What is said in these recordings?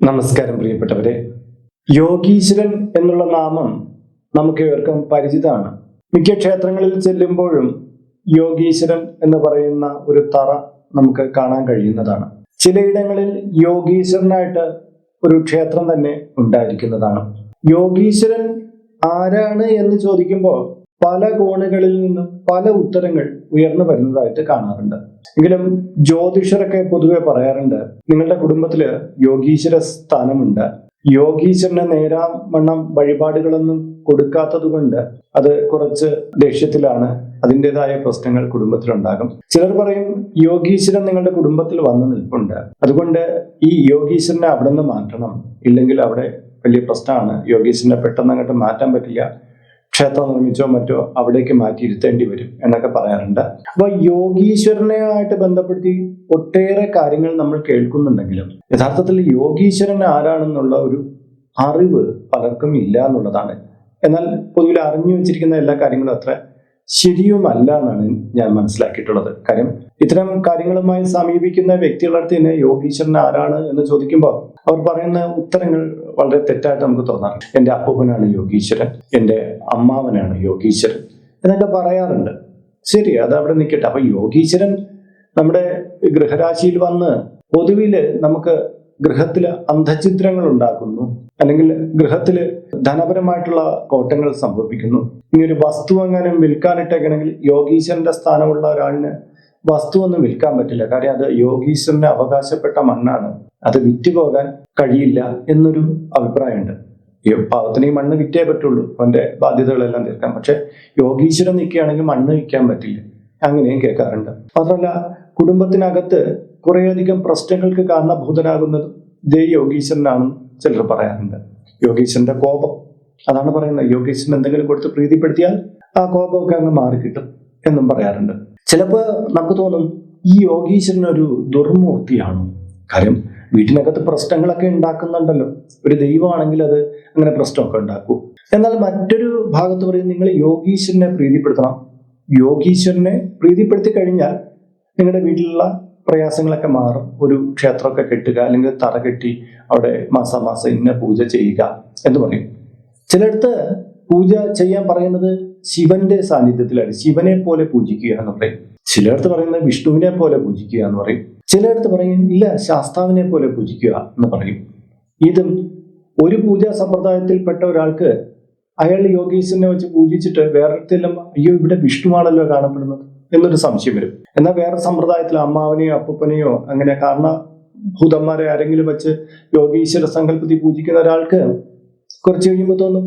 നമസ്കാരം പ്രിയപ്പെട്ടവരെ. യോഗീശ്വരൻ എന്നുള്ള നാമം നമുക്ക് ഏവർക്കും പരിചിതമാണ്. മിക്ക ക്ഷേത്രങ്ങളിൽ ചെല്ലുമ്പോഴും യോഗീശ്വരൻ എന്ന് പറയുന്ന ഒരു തറ നമുക്ക് കാണാൻ കഴിയുന്നതാണ്. ചിലയിടങ്ങളിൽ യോഗീശ്വരനായിട്ട് ഒരു ക്ഷേത്രം തന്നെ ഉണ്ടായിരിക്കുന്നതാണ്. യോഗീശ്വരൻ ആരാണ് എന്ന് ചോദിക്കുമ്പോൾ പല കോണുകളിൽ നിന്നും പല ഉത്തരങ്ങൾ ഉയർന്നു വരുന്നതായിട്ട് കാണാറുണ്ട്. എങ്കിലും ജ്യോതിഷരൊക്കെ പൊതുവെ പറയാറുണ്ട് നിങ്ങളുടെ കുടുംബത്തിൽ യോഗീശ്വര സ്ഥാനമുണ്ട്. യോഗീശ്വരന് നേരാം വണ്ണം വഴിപാടുകളൊന്നും കൊടുക്കാത്തത് കൊണ്ട് അത് കുറച്ച് ദേഷ്യത്തിലാണ് അതിന്റെതായ പ്രശ്നങ്ങൾ കുടുംബത്തിലുണ്ടാകും. ചിലർ പറയും യോഗീശ്വരൻ നിങ്ങളുടെ കുടുംബത്തിൽ വന്നു നിൽപ്പുണ്ട്. അതുകൊണ്ട് ഈ യോഗീശ്വരനെ അവിടെ നിന്ന് മാറ്റണം. ഇല്ലെങ്കിൽ അവിടെ വലിയ പ്രശ്നമാണ്. യോഗീശ്വരനെ പെട്ടെന്ന് അങ്ങോട്ട് മാറ്റാൻ പറ്റില്ല. ക്ഷേത്രം നിർമ്മിച്ചോ മറ്റോ അവിടേക്ക് മാറ്റിയിരുത്തേണ്ടി വരും എന്നൊക്കെ പറയാറുണ്ട്. അപ്പൊ യോഗീശ്വരനെ ആയിട്ട് ബന്ധപ്പെടുത്തി ഒട്ടേറെ കാര്യങ്ങൾ നമ്മൾ കേൾക്കുന്നുണ്ടെങ്കിലും യഥാർത്ഥത്തിൽ യോഗീശ്വരൻ ആരാണെന്നുള്ള ഒരു അറിവ് പലർക്കും ഇല്ല എന്നുള്ളതാണ്. എന്നാൽ പൊതുവിൽ അറിഞ്ഞു വെച്ചിരിക്കുന്ന എല്ലാ കാര്യങ്ങളും അത്ര ശരിയുമല്ല എന്നാണ് ഞാൻ മനസ്സിലാക്കിയിട്ടുള്ളത്. കാര്യം ഇത്തരം കാര്യങ്ങളുമായി സമീപിക്കുന്ന വ്യക്തികളുടെ അടുത്ത് തന്നെ യോഗീശ്വരൻ ആരാണ് എന്ന് ചോദിക്കുമ്പോൾ അവർ പറയുന്ന ഉത്തരങ്ങൾ വളരെ തെറ്റായിട്ട് നമുക്ക് തോന്നാം എന്റെ അപ്പൂപ്പനാണ് യോഗീശ്വരൻ എന്റെ അമ്മാവനാണ് യോഗീശ്വരൻ എന്നൊക്കെ പറയാറുണ്ട്. ശരി അത് അവിടെ നിൽക്കട്ടെ. അപ്പൊ യോഗീശ്വരൻ നമ്മുടെ ഗൃഹരാശിയിൽ വന്ന് പൊതുവിൽ നമുക്ക് ഗൃഹത്തിൽ അന്ധചിത്രങ്ങൾ ഉണ്ടാക്കുന്നു അല്ലെങ്കിൽ ഗൃഹത്തിൽ ധനപരമായിട്ടുള്ള കോട്ടങ്ങൾ സംഭവിക്കുന്നു. ഇനി ഒരു വസ്തു എങ്ങാനും വിൽക്കാനിട്ടേക്കണമെങ്കിൽ യോഗീശ്വരന്റെ സ്ഥാനമുള്ള ഒരാളിന് വസ്തു ഒന്നും വിൽക്കാൻ പറ്റില്ല. കാര്യം അത് യോഗീശ്വരന് അവകാശപ്പെട്ട മണ്ണാണ്. അത് വിറ്റുപോകാൻ കഴിയില്ല എന്നൊരു അഭിപ്രായമുണ്ട്. പാവത്തിന് ഈ മണ്ണ് വിറ്റേ പറ്റുള്ളൂ. അവന്റെ ബാധ്യതകളെല്ലാം തീർക്കാൻ പക്ഷെ യോഗീശ്വരൻ നിൽക്കുകയാണെങ്കിൽ മണ്ണ് വിൽക്കാൻ പറ്റില്ല. അങ്ങനെയും കേൾക്കാറുണ്ട്. മാത്രമല്ല കുടുംബത്തിനകത്ത് കുറേയധികം പ്രശ്നങ്ങൾക്ക് കാരണഭൂതനാകുന്നത് ഇതേ യോഗീശ്വരനാണെന്ന് ചിലർ പറയാറുണ്ട്. യോഗീശ്വരന്റെ കോപം. അതാണ് പറയുന്നത്. യോഗീശ്വരൻ എന്തെങ്കിലും കൊടുത്ത് പ്രീതിപ്പെടുത്തിയാൽ ആ കോപമൊക്കെ അങ്ങ് മാറിക്കിട്ടും എന്നും പറയാറുണ്ട്. ചിലപ്പോൾ നമുക്ക് തോന്നും ഈ യോഗീശ്വരൻ ഒരു ദുർമൂർത്തിയാണോ. കാര്യം വീട്ടിനകത്ത് പ്രശ്നങ്ങളൊക്കെ ഉണ്ടാക്കുന്നുണ്ടല്ലോ. ഒരു ദൈവമാണെങ്കിൽ അത് അങ്ങനെ പ്രശ്നമൊക്കെ ഉണ്ടാക്കൂ. എന്നാൽ മറ്റൊരു ഭാഗത്ത് പറയും നിങ്ങൾ യോഗീശ്വരനെ പ്രീതിപ്പെടുത്തണം. യോഗീശ്വരനെ പ്രീതിപ്പെടുത്തി കഴിഞ്ഞാൽ നിങ്ങളുടെ വീട്ടിലുള്ള പ്രയാസങ്ങളൊക്കെ മാറും. ഒരു ക്ഷേത്രമൊക്കെ കെട്ടുക അല്ലെങ്കിൽ തറ കെട്ടി അവിടെ മാസാമാസം ഇന്ന പൂജ ചെയ്യുക എന്ന് പറയും. ചിലയിടത്ത് പൂജ ചെയ്യാൻ പറയുന്നത് ശിവന്റെ സാന്നിധ്യത്തിലാണ് ശിവനെ പോലെ പൂജിക്കുക എന്ന് പറയും. ചിലയിടത്ത് പറയുന്നത് വിഷ്ണുവിനെ പോലെ പൂജിക്കുക എന്ന് പറയും. ചിലയിടത്ത് പറയും ഇല്ല ശാസ്താവിനെ പോലെ പൂജിക്കുക എന്ന് പറയും. ഇതും ഒരു പൂജാ സമ്പ്രദായത്തിൽപ്പെട്ട ഒരാൾക്ക് അയാൾ യോഗീശ്വരനെ വെച്ച് പൂജിച്ചിട്ട് വേറൊരിടത്തെല്ലാം അയ്യോ ഇവിടെ വിഷ്ണുവാണല്ലോ കാണപ്പെടുന്നത് എന്നൊരു സംശയം വരും. എന്നാൽ വേറെ സമ്പ്രദായത്തിൽ അമ്മാവനെയോ അപ്പൂപ്പനെയോ അങ്ങനെ കാരണ ഭൂതന്മാരെ ആരെങ്കിലും വെച്ച് യോഗീശ്വര സങ്കല്പത്തിൽ പൂജിക്കുന്ന ഒരാൾക്ക് കുറച്ച് കഴിയുമ്പോൾ തോന്നും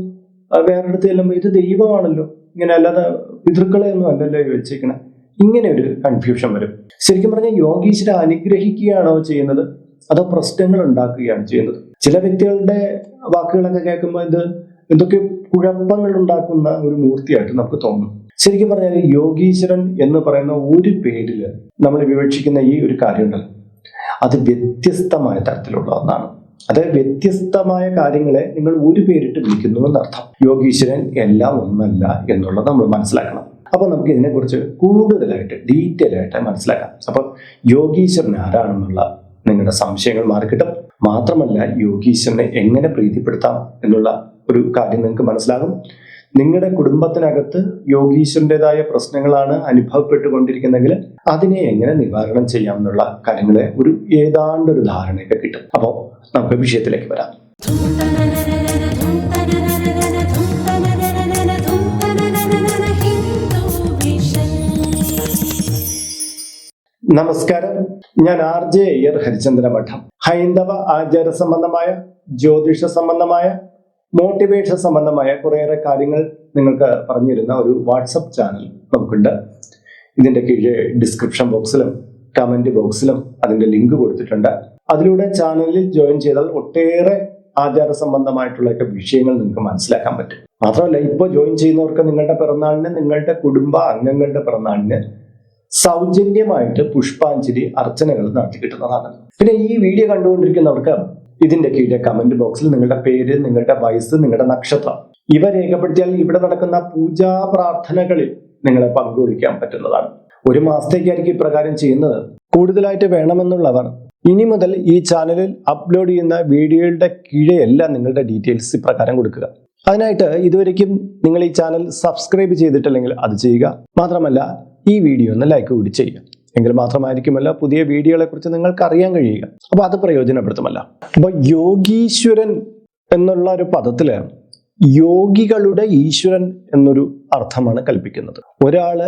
"ആ, വേറൊരിടത്ത് ചെല്ലുമ്പോൾ ഇത് ദൈവമാണല്ലോ. ഇങ്ങനെ അല്ലാതെ പിതൃക്കളെ ഒന്നും അല്ലല്ലോ വെച്ചേക്കണേ. ഇങ്ങനെ ഒരു കൺഫ്യൂഷൻ വരും. ശരിക്കും പറഞ്ഞാൽ യോഗീശ്വര അനുഗ്രഹിക്കുകയാണോ ചെയ്യുന്നത്? അതോ പ്രശ്നങ്ങൾ ഉണ്ടാക്കുകയാണ് ചെയ്യുന്നത്? ചില വ്യക്തികളുടെ വാക്കുകളൊക്കെ കേൾക്കുമ്പോൾ ഇത് എന്തൊക്കെ കുഴപ്പങ്ങൾ ഉണ്ടാക്കുന്ന ഒരു മൂർത്തിയായിട്ട് നമുക്ക് തോന്നും. ശരിക്കും പറഞ്ഞാൽ യോഗീശ്വരൻ എന്ന് പറയുന്ന ഒരു പേരിൽ നമ്മൾ വിവക്ഷിക്കുന്ന ഈ ഒരു കാര്യമുണ്ടല്ലോ. അത് വ്യത്യസ്തമായ തരത്തിലുള്ള ഒന്നാണ്. അത് വ്യത്യസ്തമായ കാര്യങ്ങളെ നിങ്ങൾ ഒരു പേരിട്ട് വിളിക്കുന്നു എന്നർത്ഥം. യോഗീശ്വരൻ എല്ലാം ഒന്നല്ല എന്നുള്ളത് നമ്മൾ മനസ്സിലാക്കണം. അപ്പൊ നമുക്ക് ഇതിനെക്കുറിച്ച് കൂടുതലായിട്ട് ഡീറ്റെയിൽ ആയിട്ട് മനസ്സിലാക്കാം. അപ്പൊ യോഗീശ്വരൻ ആരാണെന്നുള്ള നിങ്ങളുടെ സംശയങ്ങൾ മാറിക്കിട്ടും മാത്രമല്ല യോഗീശ്വരനെ എങ്ങനെ പ്രീതിപ്പെടുത്താം എന്നുള്ള ഒരു കാര്യം നിങ്ങൾക്ക് മനസ്സിലാകും. നിങ്ങളുടെ കുടുംബത്തിനകത്ത് യോഗീശ്വരന്റെതായ പ്രശ്നങ്ങളാണ് അനുഭവപ്പെട്ടുകൊണ്ടിരിക്കുന്നെങ്കിൽ അതിനെ എങ്ങനെ നിവാരണം ചെയ്യാം എന്നുള്ള കാര്യങ്ങളെ ഒരു ഏതാണ്ട് ഒരു ധാരണയൊക്കെ കിട്ടും. അപ്പോൾ നമുക്ക് വിഷയത്തിലേക്ക് വരാം. നമസ്കാരം. ഞാൻ ആർ ജെ അയ്യർ ഹരിചന്ദ്ര മഠം ഹൈന്ദവ ആചാര സംബന്ധമായ ജ്യോതിഷ സംബന്ധമായ മോട്ടിവേഷൻ സംബന്ധമായ കുറേയേറെ കാര്യങ്ങൾ നിങ്ങൾക്ക് പറഞ്ഞിരുന്ന ഒരു വാട്സപ്പ് ചാനൽ നമുക്കുണ്ട്. ഇതിന്റെ കീഴെ ഡിസ്ക്രിപ്ഷൻ ബോക്സിലും കമന്റ് ബോക്സിലും അതിന്റെ ലിങ്ക് കൊടുത്തിട്ടുണ്ട്. അതിലൂടെ ചാനലിൽ ജോയിൻ ചെയ്താൽ ഒട്ടേറെ ആചാര സംബന്ധമായിട്ടുള്ള വിഷയങ്ങൾ നിങ്ങൾക്ക് മനസ്സിലാക്കാൻ പറ്റും. മാത്രമല്ല ഇപ്പോൾ ജോയിൻ ചെയ്യുന്നവർക്ക് നിങ്ങളുടെ പിറന്നാളിന് നിങ്ങളുടെ കുടുംബ അംഗങ്ങളുടെ പിറന്നാളിന് സൗജന്യമായിട്ട് പുഷ്പാഞ്ജലി അർച്ചനകൾ നടത്തി കിട്ടുന്നതാണ്. പിന്നെ ഈ വീഡിയോ കണ്ടുകൊണ്ടിരിക്കുന്നവർക്ക് ഇതിന്റെ കീഴെ കമന്റ് ബോക്സിൽ നിങ്ങളുടെ പേര് നിങ്ങളുടെ വയസ്സ് നിങ്ങളുടെ നക്ഷത്രം. ഇവ രേഖപ്പെടുത്തിയാൽ ഇവിടെ നടക്കുന്ന പൂജാ പ്രാർത്ഥനകളിൽ നിങ്ങളെ പങ്കുവയ്ക്കാൻ പറ്റുന്നതാണ്. ഒരു മാസത്തേക്കായിരിക്കും ഇപ്രകാരം ചെയ്യുന്നത്. കൂടുതലായിട്ട് വേണമെന്നുള്ളവർ ഇനി മുതൽ ഈ ചാനലിൽ അപ്ലോഡ് ചെയ്യുന്ന വീഡിയോയുടെ കീഴെയെല്ലാം നിങ്ങളുടെ ഡീറ്റെയിൽസ് ഇപ്രകാരം കൊടുക്കുക. അതിനായിട്ട് ഇതുവരെയ്ക്കും നിങ്ങൾ ഈ ചാനൽ സബ്സ്ക്രൈബ് ചെയ്തിട്ടില്ലെങ്കിൽ അത് ചെയ്യുക. മാത്രമല്ല ഈ വീഡിയോ ഒന്ന് ലൈക്ക് കൂടി ചെയ്യുക. എങ്കിൽ മാത്രമായിരിക്കുമല്ല പുതിയ വീഡിയോകളെ കുറിച്ച് നിങ്ങൾക്ക് അറിയാൻ കഴിയുക. അപ്പോൾ അത് പ്രയോജനപ്പെടുത്തുമല്ല. അപ്പോൾ യോഗീശ്വരൻ എന്നുള്ള ഒരു പദത്തിൽ യോഗികളുടെ ഈശ്വരൻ എന്നൊരു അർത്ഥമാണ് കൽപ്പിക്കുന്നത്. ഒരാൾ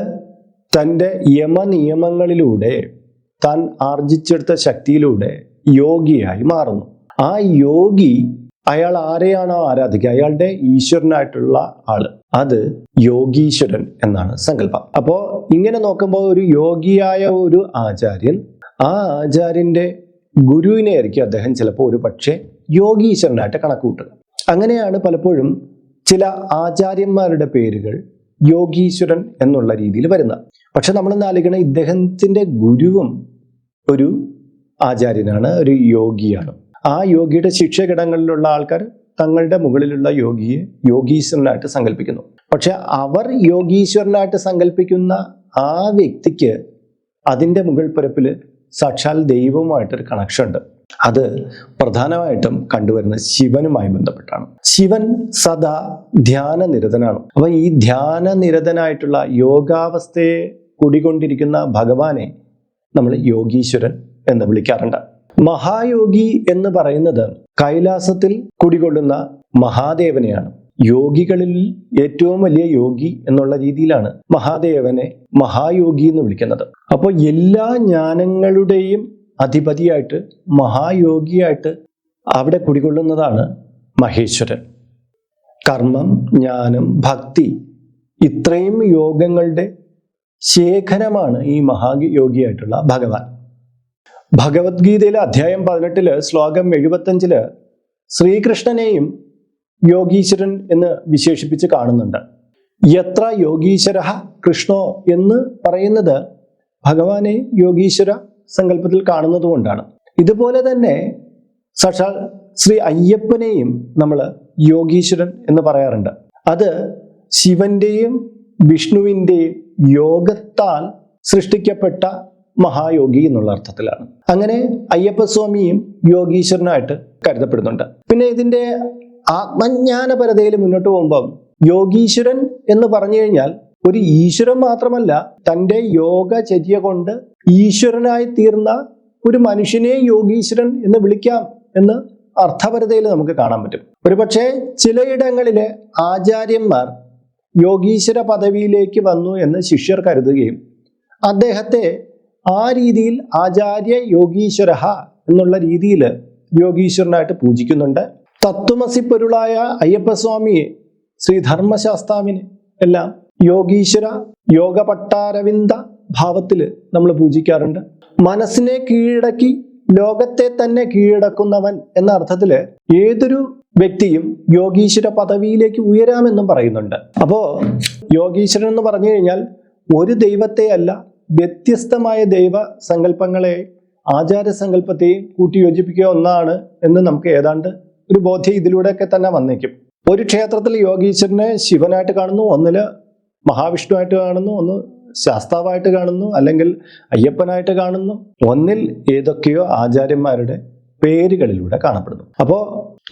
തന്റെ യമനിയമങ്ങളിലൂടെ താൻ ആർജിച്ചെടുത്ത ശക്തിയിലൂടെ യോഗിയായി മാറുന്നു. ആ യോഗി അയാൾ ആരെയാണോ ആരാധിക്കുക? അയാളുടെ ഈശ്വരനായിട്ടുള്ള ആൾ. അത് യോഗീശ്വരൻ എന്നാണ് സങ്കല്പം. അപ്പോ ഇങ്ങനെ നോക്കുമ്പോൾ ഒരു യോഗിയായ ഒരു ആചാര്യൻ ആ ആചാര്യന്റെ ഗുരുവിനെ ആയിരിക്കും അദ്ദേഹം ചിലപ്പോൾ ഒരു പക്ഷേ യോഗീശ്വരനായിട്ട് കണക്കുകൂട്ടുക. അങ്ങനെയാണ് പലപ്പോഴും ചില ആചാര്യന്മാരുടെ പേരുകൾ യോഗീശ്വരൻ എന്നുള്ള രീതിയിൽ വരുന്നത്. പക്ഷെ നമ്മൾ ആലോചിക്കണം ഇദ്ദേഹത്തിന്റെ ഗുരുവും ഒരു ആചാര്യനാണ് ഒരു യോഗിയാണ്. ആ യോഗിയുടെ ശിക്ഷകിടങ്ങളിലുള്ള ആൾക്കാർ തങ്ങളുടെ മുകളിലുള്ള യോഗിയെ യോഗീശ്വരനായിട്ട് സങ്കല്പിക്കുന്നു. പക്ഷെ അവർ യോഗീശ്വരനായിട്ട് സങ്കല്പിക്കുന്ന ആ വ്യക്തിക്ക് അതിന്റെ മുകൾ പരപ്പിൽ സാക്ഷാൽ ദൈവവുമായിട്ടൊരു കണക്ഷൻ ഉണ്ട് അത് പ്രധാനമായിട്ടും കണ്ടുവരുന്ന ശിവനുമായി ബന്ധപ്പെട്ടാണ്. ശിവൻ സദാ ധ്യാന നിരതനാണ് അപ്പൊ ഈ ധ്യാന നിരതനായിട്ടുള്ള യോഗാവസ്ഥയെ കുടികൊണ്ടിരിക്കുന്ന ഭഗവാനെ നമ്മൾ യോഗീശ്വരൻ എന്ന് വിളിക്കാറുണ്ട്. മഹായോഗി എന്ന് പറയുന്നത് കൈലാസത്തിൽ കുടികൊള്ളുന്ന മഹാദേവനെയാണ്. യോഗികളിൽ ഏറ്റവും വലിയ യോഗി എന്നുള്ള രീതിയിലാണ് മഹാദേവനെ മഹായോഗി എന്ന് വിളിക്കുന്നത്. അപ്പോൾ എല്ലാ ജ്ഞാനങ്ങളുടെയും അധിപതിയായിട്ട് മഹായോഗിയായിട്ട് അവിടെ കുടികൊള്ളുന്നതാണ് മഹേശ്വരൻ. കർമ്മം ജ്ഞാനം ഭക്തി ഇത്രയും യോഗങ്ങളുടെ ശേഖരമാണ് ഈ മഹായോഗിയായിട്ടുള്ള ഭഗവാൻ. ഭഗവത്ഗീതയിലെ അധ്യായം പതിനെട്ടിൽ ശ്ലോകം എഴുപത്തഞ്ചിൽ ശ്രീകൃഷ്ണനെയും യോഗീശ്വരൻ എന്ന് വിശേഷിപ്പിച്ച് കാണുന്നുണ്ട്. എത്ര യോഗീശ്വര കൃഷ്ണോ എന്ന് പറയുന്നത് ഭഗവാനെ യോഗീശ്വര സങ്കല്പത്തിൽ കാണുന്നതുകൊണ്ടാണ് ഇതുപോലെ തന്നെ സാക്ഷാൽ ശ്രീ അയ്യപ്പനെയും നമ്മൾ യോഗീശ്വരൻ എന്ന് പറയാറുണ്ട്. അത് ശിവന്റെയും വിഷ്ണുവിന്റെയും യോഗത്താൽ സൃഷ്ടിക്കപ്പെട്ട മഹായോഗി എന്നുള്ള അർത്ഥത്തിലാണ്. അങ്ങനെ അയ്യപ്പസ്വാമിയും യോഗീശ്വരനായിട്ട് കരുതപ്പെടുന്നുണ്ട്. പിന്നെ ഇതിന്റെ ആത്മജ്ഞാനപരതയിൽ മുന്നോട്ട് പോകുമ്പം യോഗീശ്വരൻ എന്ന് പറഞ്ഞു കഴിഞ്ഞാൽ ഒരു ഈശ്വരൻ മാത്രമല്ല തന്റെ യോഗചര്യ കൊണ്ട് ഈശ്വരനായി തീർന്ന ഒരു മനുഷ്യനെ യോഗീശ്വരൻ എന്ന് വിളിക്കാം എന്ന് അർത്ഥപരതയിൽ നമുക്ക് കാണാൻ പറ്റും. ഒരുപക്ഷെ ചിലയിടങ്ങളിലെ ആചാര്യന്മാർ യോഗീശ്വര പദവിയിലേക്ക് വന്നു എന്ന് ശിഷ്യർ കരുതുകയും അദ്ദേഹത്തെ ആ രീതിയിൽ ആചാര്യ യോഗീശ്വര എന്നുള്ള രീതിയിൽ യോഗീശ്വരനായിട്ട് പൂജിക്കുന്നുണ്ട്. തത്വമസി പൊരുളായ അയ്യപ്പസ്വാമിയെ ശ്രീ ധർമ്മശാസ്താവിന് എല്ലാം യോഗീശ്വര യോഗപട്ടാരവിന്ദ ഭാവത്തിൽ നമ്മൾ പൂജിക്കാറുണ്ട്. മനസ്സിനെ കീഴടക്കി ലോകത്തെ തന്നെ കീഴടക്കുന്നവൻ എന്ന അർത്ഥത്തിൽ ഏതൊരു വ്യക്തിയും യോഗീശ്വര പദവിയിലേക്ക് ഉയരാമെന്നും പറയുന്നുണ്ട്. അപ്പോ യോഗീശ്വരൻ എന്ന് പറഞ്ഞു കഴിഞ്ഞാൽ ഒരു ദൈവത്തെ അല്ല വ്യത്യസ്തമായ ദൈവ സങ്കല്പങ്ങളെ ആചാര സങ്കല്പത്തെയും കൂട്ടിയോജിപ്പിക്കുക ഒന്നാണ് എന്ന് നമുക്ക് ഏതാണ്ട് ഒരു ബോധ്യം ഇതിലൂടെയൊക്കെ തന്നെ വന്നേക്കും. ഒരു ക്ഷേത്രത്തിൽ യോഗീശ്വരനെ ശിവനായിട്ട് കാണുന്നു ഒന്നിൽ മഹാവിഷ്ണുവായിട്ട് കാണുന്നു ഒന്ന് ശാസ്താവായിട്ട് കാണുന്നു അല്ലെങ്കിൽ അയ്യപ്പനായിട്ട് കാണുന്നു. ഒന്നിൽ ഏതൊക്കെയോ ആചാര്യന്മാരുടെ പേരുകളിലൂടെ കാണപ്പെടുന്നു. അപ്പോൾ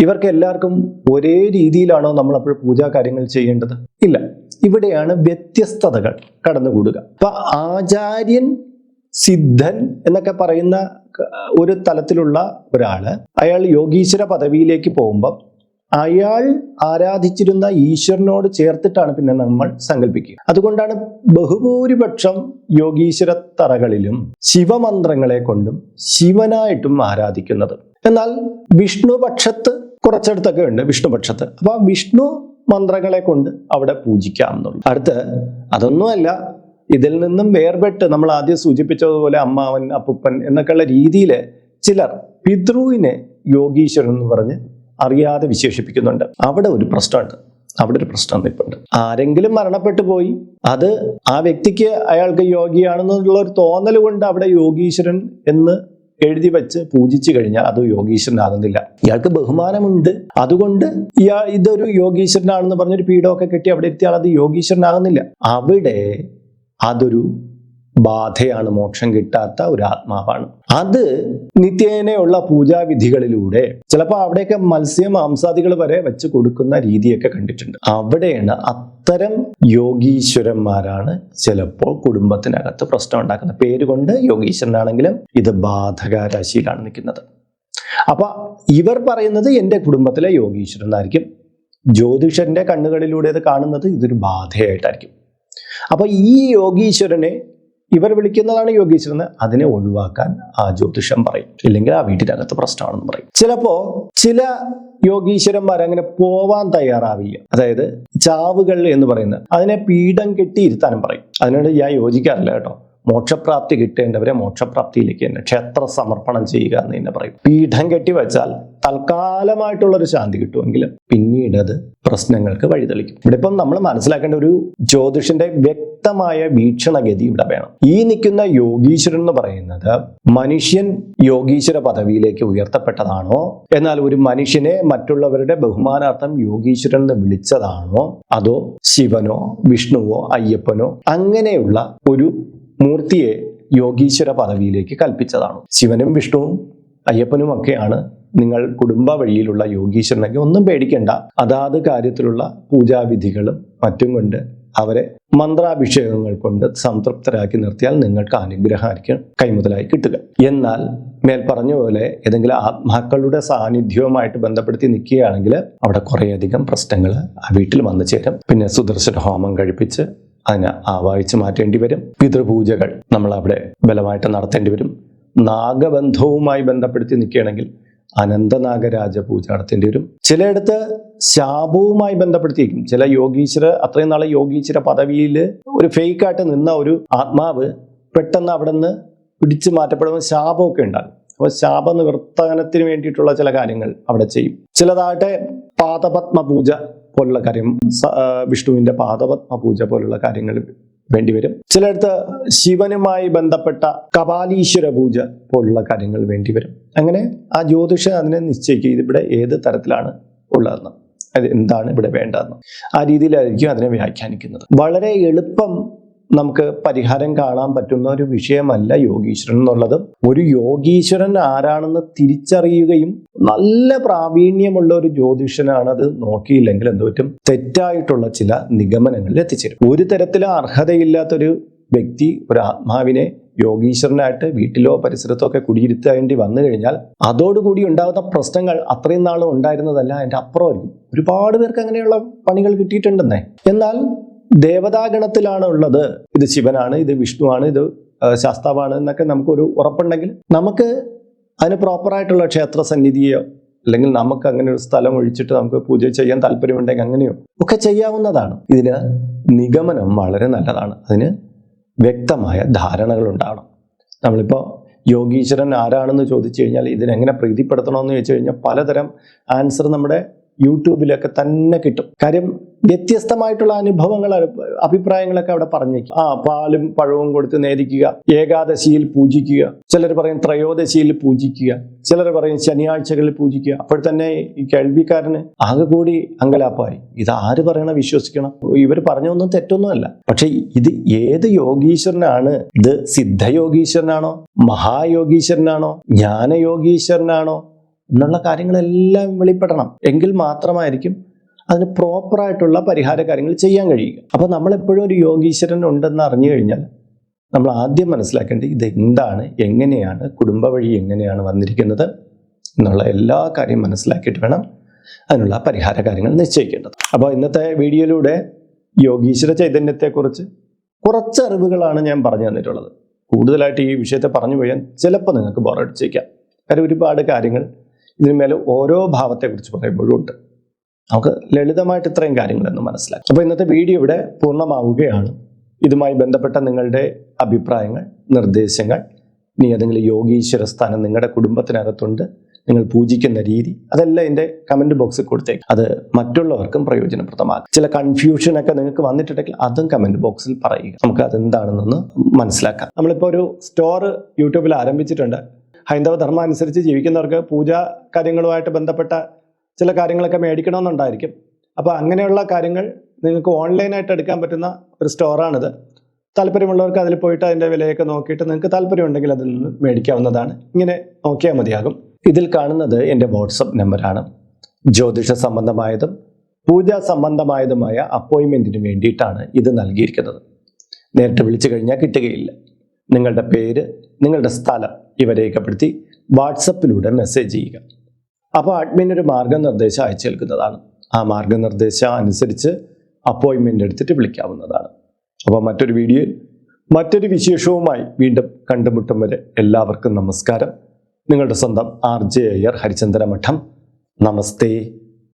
ഇവർക്ക് എല്ലാവർക്കും ഒരേ രീതിയിലാണോ നമ്മൾ അപ്പോൾ പൂജാ കാര്യങ്ങൾ ചെയ്യേണ്ടത്? ഇല്ല. ഇവിടെയാണ് വ്യത്യസ്തതകൾ കടന്നുകൂടുക. അപ്പൊ ആചാര്യൻ സിദ്ധൻ എന്നൊക്കെ പറയുന്ന ഒരു തലത്തിലുള്ള ഒരാൾ അയാൾ യോഗീശ്വര പദവിയിലേക്ക് പോകുമ്പോൾ അയാൾ ആരാധിച്ചിരുന്ന ഈശ്വരനോട് ചേർത്തിട്ടാണ് പിന്നെ നമ്മൾ സങ്കല്പിക്കുക. അതുകൊണ്ടാണ് ബഹുഭൂരിപക്ഷം യോഗീശ്വര തറകളിലും ശിവമന്ത്രങ്ങളെ കൊണ്ടും ശിവനായിട്ടും ആരാധിക്കുന്നത്. എന്നാൽ വിഷ്ണുപക്ഷത്ത് കുറച്ചെടുത്തൊക്കെ ഉണ്ട് വിഷ്ണുപക്ഷത്ത്. അപ്പോൾ വിഷ്ണു മന്ത്രങ്ങളെ കൊണ്ട് അവിടെ പൂജിക്കാം എന്നുള്ളു അടുത്ത് അതൊന്നുമല്ല ഇതിൽ നിന്നും വേർപെട്ട് നമ്മൾ ആദ്യം സൂചിപ്പിച്ചതുപോലെ അമ്മാവൻ അപ്പുപ്പൻ എന്നൊക്കെയുള്ള രീതിയിൽ ചിലർ പിതൃവിനെ യോഗീശ്വരൻ എന്ന് പറഞ്ഞ് അറിയാതെ വിശേഷിപ്പിക്കുന്നുണ്ട്. അവിടെ ഒരു പ്രശ്നമുണ്ട്. അവിടെ ഒരു പ്രശ്നം നിൽപ്പുണ്ട് ആരെങ്കിലും മരണപ്പെട്ടു പോയി അത് ആ വ്യക്തിക്ക് അയാൾക്ക് യോഗിയാണെന്നുള്ള ഒരു തോന്നൽ കൊണ്ട് അവിടെ യോഗീശ്വരൻ എന്ന് എഴുതി വെച്ച് പൂജിച്ചു കഴിഞ്ഞാൽ അത് യോഗീശ്വരനാകുന്നില്ല. ഇയാൾക്ക് ബഹുമാനമുണ്ട്. അതുകൊണ്ട് ഇയാ ഇതൊരു യോഗീശ്വരനാണെന്ന് പറഞ്ഞൊരു പീഠമൊക്കെ കെട്ടി അവിടെ എത്തിയാൽ അത് യോഗീശ്വരനാകുന്നില്ല. അവിടെ അതൊരു ബാധയാണ് മോക്ഷം കിട്ടാത്ത ഒരു ആത്മാവാണ് അത് നിത്യേനയുള്ള പൂജാവിധികളിലൂടെ ചിലപ്പോൾ അവിടെയൊക്കെ മത്സ്യ മാംസാദികൾ വരെ വെച്ച് കൊടുക്കുന്ന രീതിയൊക്കെ കണ്ടിട്ടുണ്ട്. അവിടെയാണ് അത്തരം യോഗീശ്വരന്മാരാണ് ചിലപ്പോൾ കുടുംബത്തിനകത്ത് പ്രശ്നം ഉണ്ടാക്കുന്നത്. പേര് കൊണ്ട് യോഗീശ്വരനാണെങ്കിലും ഇത് ബാധക രാശിയിലാണ് നിൽക്കുന്നത്. അപ്പൊ ഇവർ പറയുന്നത് എന്റെ കുടുംബത്തിലെ യോഗീശ്വരൻ എന്നായിരിക്കും ജ്യോതിഷന്റെ കണ്ണുകളിലൂടെ ഇത് കാണുന്നത് ഇതൊരു ബാധയായിട്ടായിരിക്കും. അപ്പൊ ഈ യോഗീശ്വരനെ ഇവർ വിളിക്കുന്നതാണ് യോഗീശ്വരൻ അതിനെ ഒഴിവാക്കാൻ ആ ജ്യോതിഷം പറയും. ഇല്ലെങ്കിൽ ആ വീട്ടിനകത്ത് പ്രശ്നമാണെന്ന് പറയും. ചിലപ്പോ ചില യോഗീശ്വരന്മാർ അങ്ങനെ പോവാൻ തയ്യാറാവില്ല. അതായത് ചാവുകൾ എന്ന് പറയുന്നത് അതിനെ പീഠം കെട്ടിയിരുത്താനും പറയും. അതിനോട് ഞാൻ യോജിക്കാറില്ല കേട്ടോ. മോക്ഷപ്രാപ്തി കിട്ടേണ്ടവരെ മോക്ഷപ്രാപ്തിയിലേക്ക് തന്നെ ക്ഷേത്ര സമർപ്പണം ചെയ്യുക എന്ന് തന്നെ പറയും. പീഠം കെട്ടി വെച്ചാൽ തൽക്കാലമായിട്ടുള്ളൊരു ശാന്തി കിട്ടുമെങ്കിലും പിന്നീട് അത് പ്രശ്നങ്ങൾക്ക് വഴിതെളിക്കും. ഇവിടെ ഇപ്പം നമ്മൾ മനസ്സിലാക്കേണ്ട ഒരു ജ്യോതിഷന്റെ വ്യക്തമായ വീക്ഷണഗതി ഇവിടെ വേണം. ഈ നിൽക്കുന്ന യോഗീശ്വരൻ എന്ന് പറയുന്നത് മനുഷ്യൻ യോഗീശ്വര പദവിയിലേക്ക് ഉയർത്തപ്പെട്ടതാണോ? എന്നാൽ ഒരു മനുഷ്യനെ മറ്റുള്ളവരുടെ ബഹുമാനാർത്ഥം യോഗീശ്വരൻ എന്ന് വിളിച്ചതാണോ? അതോ ശിവനോ വിഷ്ണുവോ അയ്യപ്പനോ അങ്ങനെയുള്ള ഒരു മൂർത്തിയെ യോഗീശ്വര പദവിയിലേക്ക് കൽപ്പിച്ചതാണ്. ശിവനും വിഷ്ണുവും അയ്യപ്പനും ഒക്കെയാണ് നിങ്ങൾ കുടുംബ വഴിയിലുള്ള യോഗീശ്വരനൊക്കെ ഒന്നും പേടിക്കേണ്ട. അതാത് കാര്യത്തിലുള്ള പൂജാവിധികളും മറ്റും കൊണ്ട് അവരെ മന്ത്രാഭിഷേകങ്ങൾ കൊണ്ട് സംതൃപ്തരാക്കി നിർത്തിയാൽ നിങ്ങൾക്ക് അനുഗ്രഹമായിരിക്കും കൈമുതലായി കിട്ടുക. എന്നാൽ മേൽ പറഞ്ഞ പോലെ ഏതെങ്കിലും ആത്മാക്കളുടെ സാന്നിധ്യവുമായിട്ട് ബന്ധപ്പെടുത്തി നിൽക്കുകയാണെങ്കിൽ അവിടെ കുറേയധികം പ്രശ്നങ്ങൾ ആ വീട്ടിൽ വന്നു ചേരും. പിന്നെ സുദർശന ഹോമം കഴിപ്പിച്ച് അതിനെ ആവാഹിച്ച് മാറ്റേണ്ടി വരും. പിതൃപൂജകൾ നമ്മൾ അവിടെ ബലമായിട്ട് നടത്തേണ്ടി വരും. നാഗബന്ധവുമായി ബന്ധപ്പെടുത്തി നിൽക്കുകയാണെങ്കിൽ അനന്തനാഗരാജ പൂജ നടത്തേണ്ടി വരും. ചിലയിടത്ത് ശാപവുമായി ബന്ധപ്പെടുത്തിയിരിക്കും. ചില യോഗീശ്വര അത്രയും നാളെ യോഗീശ്വര പദവിയിൽ ഒരു ഫേക്കായിട്ട് നിന്ന ഒരു ആത്മാവ് പെട്ടെന്ന് അവിടെ നിന്ന് പിടിച്ചു മാറ്റപ്പെടുന്ന. ശാപമൊക്കെ ഉണ്ടാകും. അപ്പോൾ ശാപ നിവർത്തനത്തിന് വേണ്ടിയിട്ടുള്ള ചില കാര്യങ്ങൾ അവിടെ ചെയ്യും. ചിലതാകട്ടെ പാദപത്മ പൂജ പോലുള്ള കാര്യം വിഷ്ണുവിന്റെ പാദപത്മ പൂജ പോലുള്ള കാര്യങ്ങൾ വേണ്ടിവരും. ചിലയിടത്ത് ശിവനുമായി ബന്ധപ്പെട്ട കപാലീശ്വര പൂജ പോലുള്ള കാര്യങ്ങൾ വേണ്ടിവരും. അങ്ങനെ ആ ജ്യോതിഷ അതിനെ നിശ്ചയിക്കും. ഇതിവിടെ ഏത് തരത്തിലാണ് ഉള്ളതെന്ന്. അത് എന്താണ് ഇവിടെ വേണ്ടതെന്ന്. ആ രീതിയിലായിരിക്കും അതിനെ വ്യാഖ്യാനിക്കുന്നത്. വളരെ എളുപ്പം നമുക്ക് പരിഹാരം കാണാൻ പറ്റുന്ന ഒരു വിഷയമല്ല യോഗീശ്വരൻ എന്നുള്ളത്. ഒരു യോഗീശ്വരൻ ആരാണെന്ന് തിരിച്ചറിയുകയും നല്ല പ്രാവീണ്യമുള്ള ഒരു ജ്യോതിഷനാണ് അത് നോക്കിയില്ലെങ്കിൽ എന്ത് പറ്റും? തെറ്റായിട്ടുള്ള ചില നിഗമനങ്ങളിൽ എത്തിച്ചേരും. ഒരു തരത്തിലും അർഹതയില്ലാത്തൊരു വ്യക്തി ഒരു ആത്മാവിനെ യോഗീശ്വരനായിട്ട് വീട്ടിലോ പരിസരത്തോ ഒക്കെ കുടിയിരുത്തേണ്ടി വന്നു കഴിഞ്ഞാൽ അതോടുകൂടി ഉണ്ടാകുന്ന പ്രശ്നങ്ങൾ അത്രയും നാളും ഉണ്ടായിരുന്നതല്ല അതിന്റെ അപ്പുറമായിരിക്കും. ഒരുപാട് പേർക്ക് അങ്ങനെയുള്ള പണികൾ കിട്ടിയിട്ടുണ്ടെന്നേ. എന്നാൽ ദേവതാഗണത്തിലാണ് ഉള്ളത് ഇത് ശിവനാണ് ഇത് വിഷ്ണുവാണ് ഇത് ശാസ്താവാണ് എന്നൊക്കെ നമുക്കൊരു ഉറപ്പുണ്ടെങ്കിൽ നമുക്ക് അതിന് പ്രോപ്പറായിട്ടുള്ള ക്ഷേത്ര സന്നിധിയോ അല്ലെങ്കിൽ നമുക്ക് അങ്ങനെ ഒരു സ്ഥലം ഒഴിച്ചിട്ട് നമുക്ക് പൂജ ചെയ്യാൻ താല്പര്യമുണ്ടെങ്കിൽ അങ്ങനെയോ ഒക്കെ ചെയ്യാവുന്നതാണ്. ഇതിന് നിഗമനം വളരെ നല്ലതാണ്. അതിന് വ്യക്തമായ ധാരണകൾ ഉണ്ടാവണം നമ്മളിപ്പോൾ യോഗീശ്വരൻ ആരാണെന്ന് ചോദിച്ചു കഴിഞ്ഞാൽ ഇതിനെങ്ങനെ പ്രീതിപ്പെടുത്തണമെന്ന് ചോദിച്ചു കഴിഞ്ഞാൽ പലതരം ആൻസർ നമ്മുടെ യൂട്യൂബിലൊക്കെ തന്നെ കിട്ടും. കാര്യം വ്യത്യസ്തമായിട്ടുള്ള അനുഭവങ്ങൾ അഭിപ്രായങ്ങളൊക്കെ അവിടെ പറഞ്ഞേക്കും. ആ പാലും പഴവും കൊടുത്ത് നേരിക്കുക ഏകാദശിയിൽ പൂജിക്കുക. ചിലർ പറയും ത്രയോദശിയിൽ പൂജിക്കുക. ചിലർ പറയും ശനിയാഴ്ചകളിൽ പൂജിക്കുക. അപ്പോൾ തന്നെ ഈ കേൾവിക്കാരന് ആകെ കൂടി അങ്കലാപ്പായി. ഇത് ആര് പറയണ വിശ്വസിക്കണം? ഇവർ പറഞ്ഞൊന്നും തെറ്റൊന്നുമല്ല. പക്ഷെ ഇത് ഏത് യോഗീശ്വരനാണ്? ഇത് സിദ്ധയോഗീശ്വരനാണോ? മഹായോഗീശ്വരനാണോ? ജ്ഞാനയോഗീശ്വരനാണോ? എന്നുള്ള കാര്യങ്ങളെല്ലാം വെളിപ്പെടണം. എങ്കിൽ മാത്രമായിരിക്കും അതിന് പ്രോപ്പറായിട്ടുള്ള പരിഹാര കാര്യങ്ങൾ ചെയ്യാൻ കഴിയുക. അപ്പോൾ നമ്മളെപ്പോഴും ഒരു യോഗീശ്വരൻ ഉണ്ടെന്ന് അറിഞ്ഞു കഴിഞ്ഞാൽ നമ്മൾ ആദ്യം മനസ്സിലാക്കേണ്ടത് ഇത് എന്താണ് എങ്ങനെയാണ് കുടുംബ വഴി എങ്ങനെയാണ് വന്നിരിക്കുന്നത് എന്നുള്ള എല്ലാ കാര്യം മനസ്സിലാക്കിയിട്ട് വേണം അതിനുള്ള പരിഹാര കാര്യങ്ങൾ നിശ്ചയിക്കേണ്ടത്. അപ്പോൾ ഇന്നത്തെ വീഡിയോയിലൂടെ യോഗീശ്വര ചൈതന്യത്തെക്കുറിച്ച് കുറച്ച് അറിവുകളാണ് ഞാൻ പറഞ്ഞു തന്നിട്ടുള്ളത്. കൂടുതലായിട്ട് ഈ വിഷയത്തെ പറഞ്ഞു പോയാൽ ചിലപ്പോൾ നിങ്ങൾക്ക് ബോറടിച്ചേക്കാം കാര്യം ഒരുപാട് കാര്യങ്ങൾ ഇതിന് മേലെ ഓരോ ഭാവത്തെക്കുറിച്ച് പറയുമ്പോഴും ഉണ്ട്. നമുക്ക് ലളിതമായിട്ട് ഇത്രയും കാര്യങ്ങളൊന്ന് മനസ്സിലാക്കാം. അപ്പോൾ ഇന്നത്തെ വീഡിയോ ഇവിടെ പൂർണമാവുകയാണ്. ഇതുമായി ബന്ധപ്പെട്ട നിങ്ങളുടെ അഭിപ്രായങ്ങൾ നിർദ്ദേശങ്ങൾ ഇനി ഏതെങ്കിലും യോഗീശ്വര സ്ഥാനം നിങ്ങളുടെ കുടുംബത്തിനകത്തുണ്ട് നിങ്ങൾ പൂജിക്കുന്ന രീതി അതെല്ലാം എന്റെ കമന്റ് ബോക്സിൽ കൊടുത്തേക്ക്. അത് മറ്റുള്ളവർക്കും പ്രയോജനപ്രദമാകും. ചില കൺഫ്യൂഷനൊക്കെ നിങ്ങൾക്ക് വന്നിട്ടുണ്ടെങ്കിൽ അതും കമന്റ് ബോക്സിൽ പറയുക. നമുക്ക് അതെന്താണെന്നൊന്ന് മനസ്സിലാക്കാം. നമ്മളിപ്പോൾ ഒരു സ്റ്റോർ യൂട്യൂബിൽ ആരംഭിച്ചിട്ടുണ്ട്. ഹൈന്ദവ ധർമ്മം അനുസരിച്ച് ജീവിക്കുന്നവർക്ക് പൂജാ കാര്യങ്ങളുമായിട്ട് ബന്ധപ്പെട്ട ചില കാര്യങ്ങളൊക്കെ മേടിക്കണമെന്നുണ്ടായിരിക്കും. അപ്പോൾ അങ്ങനെയുള്ള കാര്യങ്ങൾ നിങ്ങൾക്ക് ഓൺലൈനായിട്ട് എടുക്കാൻ പറ്റുന്ന ഒരു സ്റ്റോറാണിത്. താല്പര്യമുള്ളവർക്ക് അതിൽ പോയിട്ട് അതിന്റെ വിലയൊക്കെ നോക്കിയിട്ട് നിങ്ങൾക്ക് താല്പര്യമുണ്ടെങ്കിൽ അതിൽ നിന്ന് മേടിക്കാവുന്നതാണ്. ഇങ്ങനെ നോക്കിയാൽ മതിയാകും. ഇതിൽ കാണുന്നത് എന്റെ വാട്സപ്പ് നമ്പറാണ്. ജ്യോതിഷ സംബന്ധമായതും പൂജാ സംബന്ധമായതുമായ അപ്പോയിൻമെന്റിന് വേണ്ടിയിട്ടാണ് ഇത് നൽകിയിരിക്കുന്നത്. നേരിട്ട് വിളിച്ചു കഴിഞ്ഞാൽ കിട്ടുകയില്ല. നിങ്ങളുടെ പേര് നിങ്ങളുടെ സ്ഥലം ഇവ രേഖപ്പെടുത്തി വാട്സപ്പിലൂടെ മെസ്സേജ് ചെയ്യുക. അപ്പോൾ അഡ്മിൻ ഒരു മാർഗനിർദ്ദേശം അയച്ചു ആ മാർഗനിർദ്ദേശം അനുസരിച്ച് അപ്പോയിൻമെന്റ് എടുത്തിട്ട് വിളിക്കാവുന്നതാണ്. അപ്പോൾ മറ്റൊരു വീഡിയോ മറ്റൊരു വിശേഷവുമായി വീണ്ടും കണ്ടുമുട്ടും വരെ എല്ലാവർക്കും നമസ്കാരം. നിങ്ങളുടെ സ്വന്തം ആർ ജെ അയ്യർ ഹരിചന്ദ്ര മഠം നമസ്തേ.